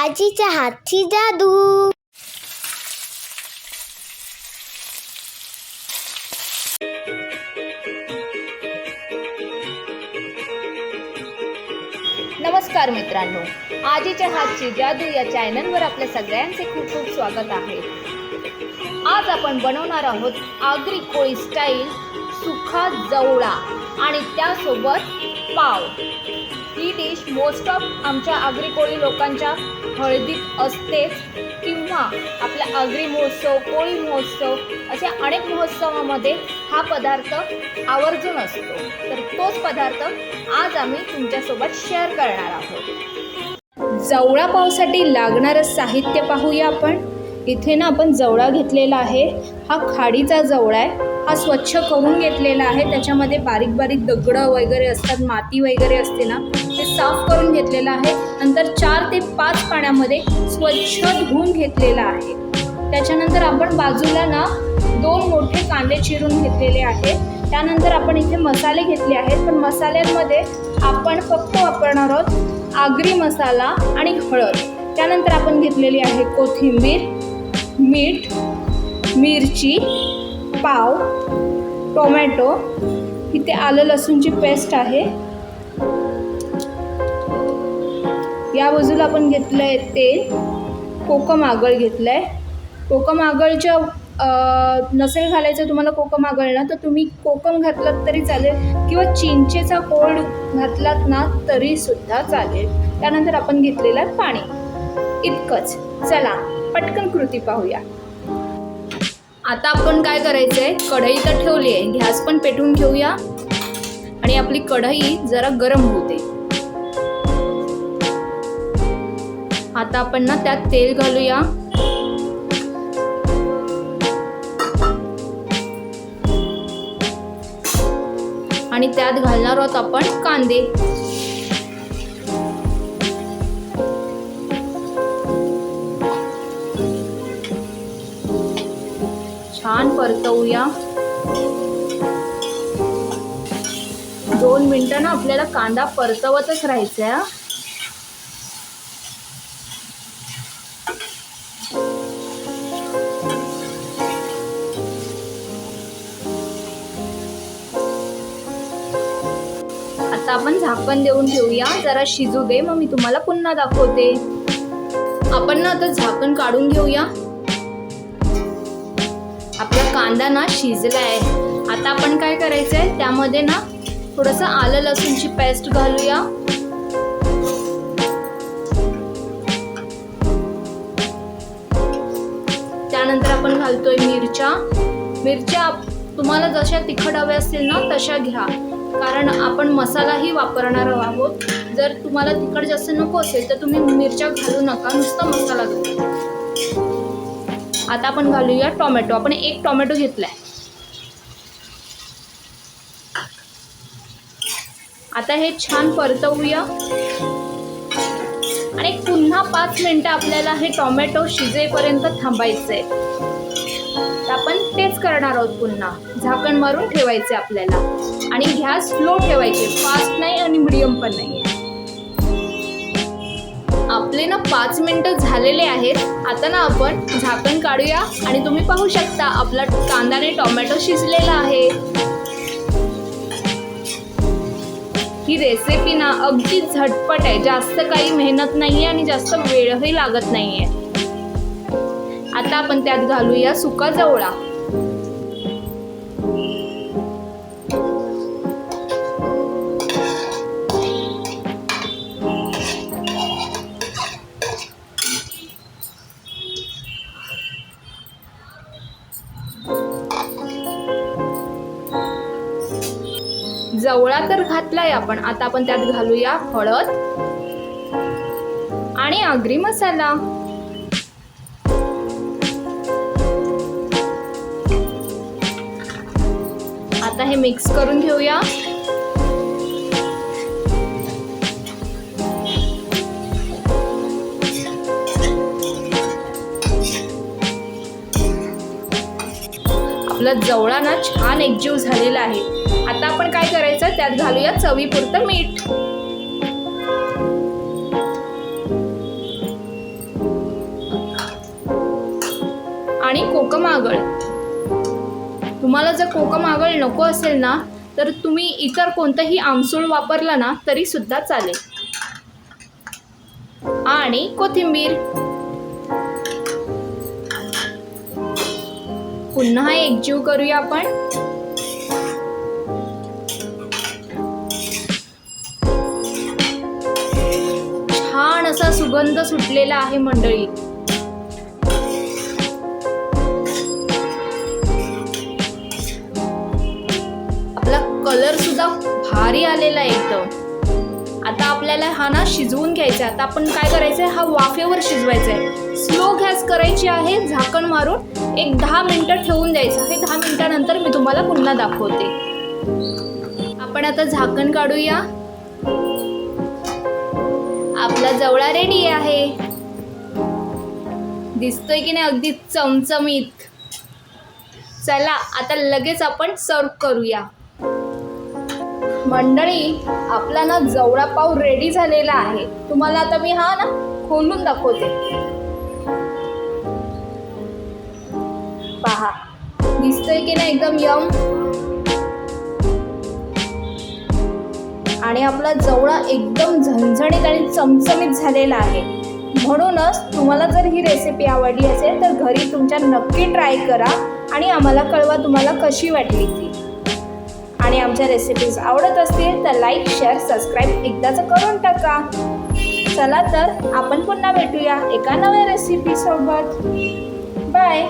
आजीच्या हातची जादू. नमस्कार मित्रांनो. आजीच्या हातची जादू या चॅनलवर आपल्या सगळ्यांचे खूप खूप स्वागत आहे. आज आपण बनवणार आहोत आगरी कोळी स्टाईल सुखा जवळा आणि त्यासोबत पाव. ही डिश मोस्ट ऑफ आमच्या आगरी कोळी लोकांच्या हळदीत असतेच किंवा आपल्या आगरी महोत्सव कोळी महोत्सव अशा अनेक महोत्सवामध्ये हा पदार्थ आवर्जून असतो. तर तोच पदार्थ आज आम्ही तुमच्यासोबत शेअर करणार आहोत. जवळा पावसाठी लागणारं साहित्य पाहूया आपण. इथे ना आपण जवळा घेतलेला आहे. हा खाडीचा जवळा आहे. हा स्वच्छ करून घेतलेला आहे. त्याच्यामध्ये बारीक बारीक दगडं वगैरे असतात माती वगैरे असते ना ते साफ करून घेतलेलं आहे. नंतर चार ते पाच पाण्यामध्ये स्वच्छ धुवून घेतलेला आहे. त्याच्यानंतर आपण बाजूला ना दोन मोठे कांदे चिरून घेतलेले आहेत. त्यानंतर आपण इथे मसाले घेतले आहेत. पण मसाल्यांमध्ये आपण फक्त वापरणार आहोत आगरी मसाला आणि हळद. त्यानंतर आपण घेतलेली आहे कोथिंबीर मीठ मिरची पाव टोमॅटो इथे आलं लसूणची पेस्ट आहे. या बाजूला आपण घेतलं आहे तेल कोकम आगळ घेतलं आहे कोकम आगळच्या नसेल घालायचं तुम्हाला कोकम आगळ ना तर तुम्ही कोकम घातलात तरी चालेल किंवा चिंचेचा कोळ घातलात ना तरीसुद्धा चालेल. त्यानंतर आपण घेतलेलं पाणी. इतकंच. चला पटकन कृती पाहूया. आता आपण काय करायचं आहे कढई तर ठेवली आहे गॅस पण पेटवून घेऊया. आणि आपली कढई जरा गरम होते. आता आपण ना त्यात तेल घालूया. आणि त्यात घालणार आहोत आपण कांदे. परतवूया. दोन मिनटं ना आपल्याला कांदा परतवतच राहायचा आहे आता आपण झाकण देऊन ठेवूया. जरा शिजू दे मग मी तुम्हाला पुन्हा दाखवते. आपण ना आता झाकण काढून घेऊया. आपला कांदा ना शिजला आहे आता आपण काय करायचं आहे त्यामध्ये ना थोडंसं आलं लसूणची पेस्ट घालूया. त्यानंतर आपण घालतोय मिरच्या. मिरच्या तुम्हाला जशा तिखट हव्या असतील ना तशा घ्या. कारण आपण मसालाही वापरणार आहोत. जर तुम्हाला तिखट जास्त नको असेल तर तुम्ही मिरच्या घालू नका. नुसता मसाला घाला. आता आपण घालूया टोमॅटो. आपण एक टोमॅटो घेतलाय. आता हे छान परतवूया. आणि पुन्हा पाच मिनिटं आपल्याला हे टोमॅटो शिजेपर्यंत थांबायचंय. तर आपण तेच करणार आहोत पुन्हा. झाकण मारून ठेवायचे आपल्याला. आणि गॅस स्लो ठेवायचे फास्ट नाही आणि मिडियम पण नाही आपले ना पाच मिनटं झालेले आहेत. आता ना आपण झाकण काढूया आणि तुम्ही पाहू शकता आपला कांदा आणि टोमॅटो शिजलेला आहे. ही रेसिपी ना अगदी झटपट आहे. जास्त काही मेहनत नाही आहे आणि जास्त वेळही लागत नाही आहे आता आपण त्यात घालूया सुका जवळा. चवळा तर घातलाय आपण. आता आपण त्यात घालूया हळद आणि आगरी मसाला. आता हे मिक्स करून घेऊया. आपला जवळाना छान एकजीव झालेला आहे. आता आपण काय करायचं? त्यात घालूया चवीपुरतं मीठ. आणि कोकम आगळ. तुम्हाला जर कोकम आगळ नको असेल ना तर तुम्ही इतर कोणतंही आमसूळ वापरला ना तरी सुद्धा चालेल. आणि कोथिंबीर. पुन्हा एकजीव करूया आपण. छान असा सुगंध सुटलेला आहे मंडळी. आपला कलर सुद्धा भारी आलेला आहे एकदम आता आपल्याला हा ना शिजवून घ्यायचा आहे. आता आपण काय करायचं आहे हा वाफेवर शिजवायचा आहे स्लो गॅस करायची आहे झाकण मारून. एक दहा मिनटं ठेवून द्यायचं. हे दहा मिनटानंतर मी तुम्हाला पुन्हा दाखवते. आपण आता झाकण काढूया. आपला जवळा रेडी आहे. दिसतोय की नाही अगदी चमचमीत. चला आता लगेच आपण सर्व करूया. मंडळी आपला ना जवळा पाव रेडी झालेला आहे. तुम्हाला आता मी हा ना खोलून दाखवते. पहा. दिसतोय की नाही एकदम यम? आणि आपला जवळा एकदम झणझणीत आणि चमचमीत झालेला आहे. म्हणूनच तुम्हाला जर ही रेसिपी आवडली असेल तर घरी तुमच्या नक्की ट्राय करा आणि आम्हाला कळवा तुम्हाला कशी वाटली ती. आणि आमच्या रेसिपीज आवडत असतील तर लाईक शेअर सबस्क्राईब एकदाच करून टाका. चला तर आपण पुन्हा भेटूया एका नव्या रेसिपीसोबत बाय